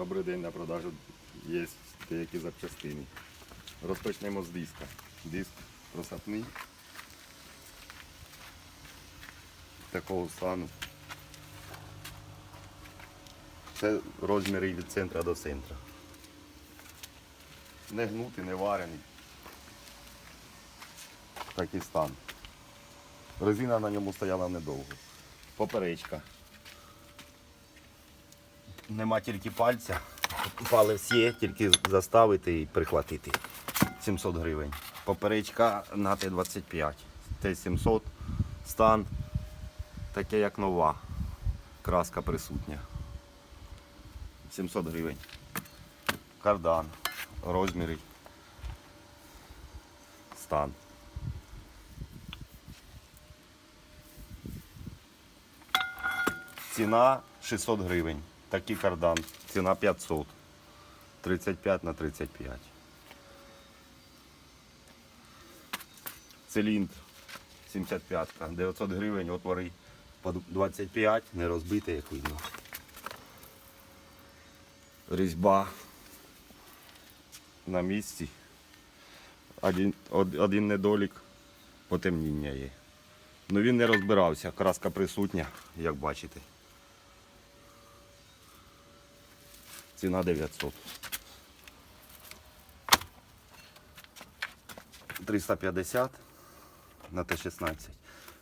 Добрий день на продажу є деякі запчастини. Розпочнемо з диска. Диск просапний. Такого стану. Це розміри від центра до центра. Не гнутий, не варений. Такий стан. Резина на ньому стояла недовго. Поперечка. Нема тільки пальця. Палець є, тільки заставити і прихватити. 700 гривень. Поперечка на Т-25. Т-700. Стан таке як нова. Краска присутня. 700 гривень. Кардан. Розміри. Стан. Ціна 600 гривень. Такий кардан. Ціна 500. 35 на 35. Циліндр 75. 900 гривень, отвори по 25, не розбите, як видно. Різьба на місці. Один, один недолік потемніння є. Ну він не розбирався, краска присутня, як бачите. Ціна 900. 350 на Т-16.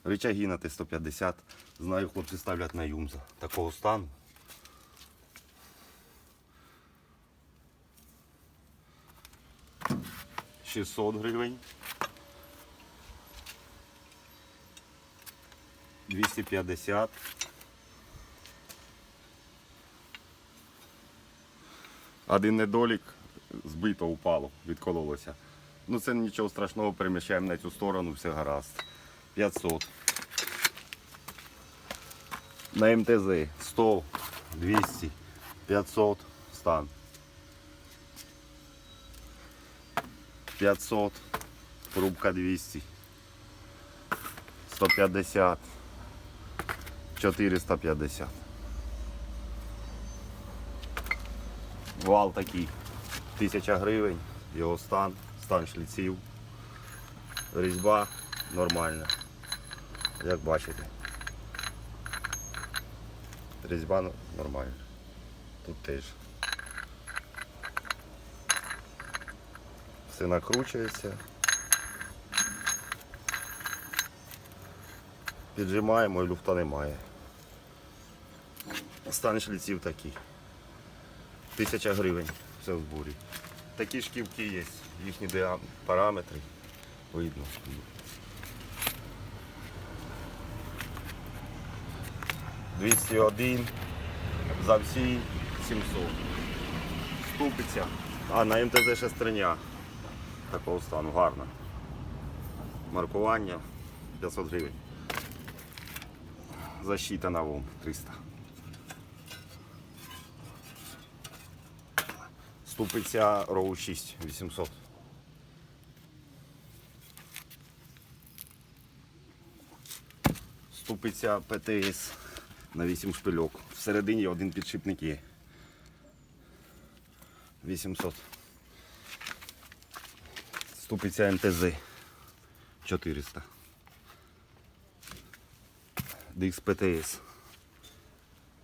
Рычаги на Т-150. Знаю, хлопці ставлять на юмза. Такого стану. Шістсот гривень. 250. Один недолік збито упало, відкололося. Ну це нічого страшного, переміщаємо на цю сторону, все гаразд. 500. На МТЗ 100, 200, 500 стан. 500, трубка 200, 150, 450. Вал такий, 1000 гривень, його стан, стан шліців, різьба нормальна, як бачите. Різьба нормальна. Тут теж. Все накручується. Піджимаємо і люфта немає. Стан шліців такий. Тисяча гривень все в зборі. Такі шківки є, їхні параметри видно. Двісті один за всі 700. Ступиця. А на МТЗ шестерня. Такого стану, гарно. Маркування 500 гривень. Защита на ВОМ 300. Ступиця роу 6 800. Ступиця ПТС на 8 шпильок. Всередині один підшипник є. 800. Ступиця МТЗ 400. Дикс ПТС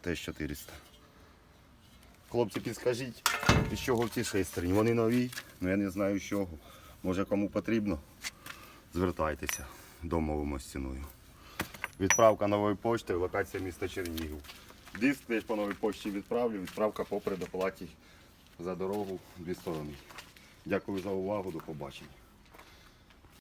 теж 400. Хлопці, підскажіть, із чого ці шестерні? Вони нові, але я не знаю з чого. Може кому потрібно, звертайтеся, домовимось з ціною. Відправка нової почти, локація міста Чернігів. Диск теж по новій почті відправлю, відправка по предоплаті за дорогу дві сторони. Дякую за увагу, до побачення.